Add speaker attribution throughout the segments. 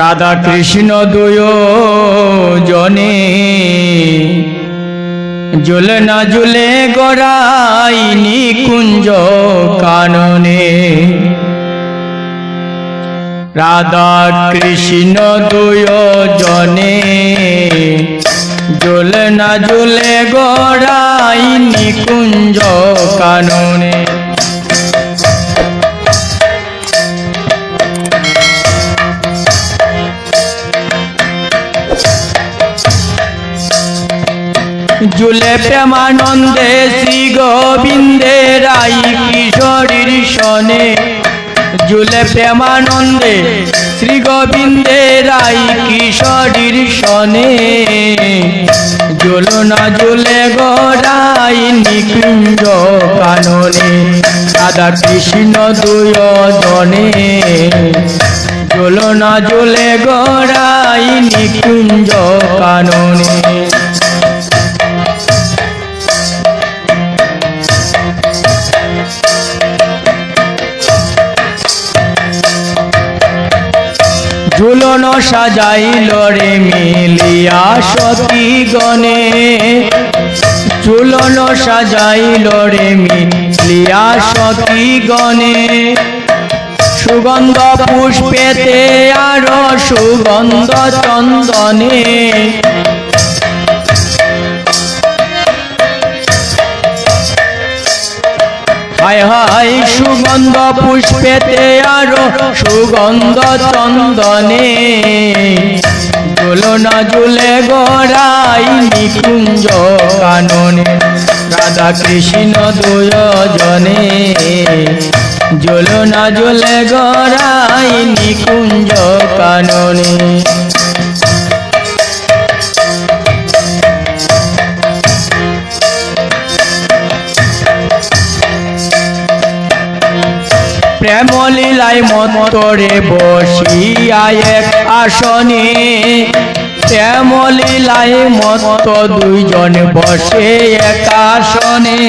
Speaker 1: রাধা কৃষ্ণ দুয় জনে জুলে না জুলে গড়াই নিকুঞ্জ কাননে। রাধা কৃষ্ণ দুয় জনে জুলে না জুলে গড়াই নিকুঞ্জ কাননে। জুলে প্রেমানন্দে শ্রী গোবিন্দে রাই কিশোরীর সনে। জুলে প্রেমানন্দে শ্রী গোবিন্দে রাই কিশোরীর সনে। জুলো না জুলে গড়াই নিকুঞ্জ কাননে, রাধা কৃষ্ণ দুয় জুলো না জুলে গড়াই নিকুঞ্জ কাননে। ঝুলন সাজাইল রে মিলিয়া সতী গণে। ঝুলন সাজাইল রে মিলিয়া সতী গণে। সুগন্ধ পুষ্পেতে আর সুগন্ধ চন্দনে। হায় হায় সুগন্ধ পুষ্পেতে আরও সুগন্ধ চন্দনে। ঝুলনা ঝুলে গড়াই নিকুঞ্জ কাননে, রাধা কৃষ্ণ দুজনে ঝুলনা ঝুলে গড়াই নিকুঞ্জ কাননে। লীলায় মন্তরে বসিয়া এক আসনে। শ্যামলীলায় লীলায় মত দুইজন বসে এক আসনে।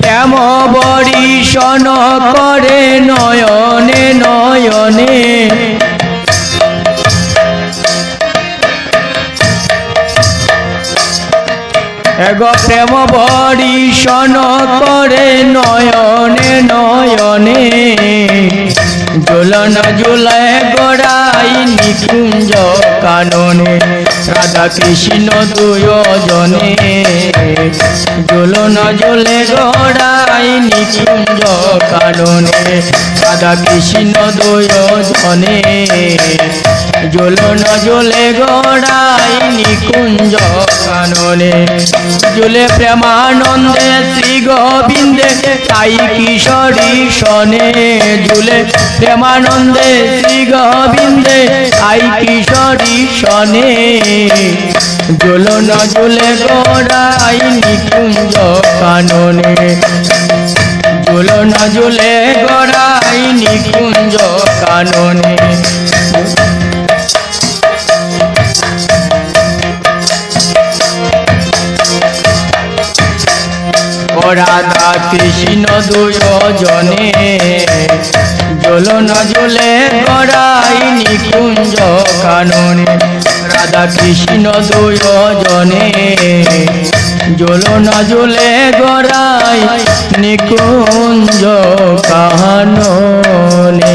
Speaker 1: প্রেম বরিশন করে নয়নে নয়নে। এগ প্রেম বরিশন করে নয়নে নয়নে। ঝুলন ঝুলায় গড়াই নিকুঞ্জ কাননে, রাধা কৃষ্ণ দুজনে ঝুলন ঝুলে গড়াই নিকুঞ্জ কাননে, রাধা কৃষ্ণ দুজনে ঝুলন ঝুলে গড়াই নিকুঞ্জ কাননে। জুলে প্রেমানন্দে শ্রী গোবিন্দে তাই কিশোরী শনে। জুলে প্রেমানন্দে শ্রী গোবিন্দে তাই কিশোরী শনে। জুলো ন জুলে গোড়াই নিকুঞ্জ কাননে। জুলো ন জুলে গোড়াই নিকুঞ্জ কাননে। রাধা কৃষ্ণ দুজনে জল না জলে গড়াই নিকুঞ্জ কাননে রাধা কৃষ্ণ দুজনে জল না জলে গড়াই নিকুঞ্জ কাননে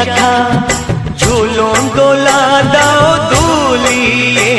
Speaker 2: বিশাখা ঝুলন দোলা দাও দুলিয়ে।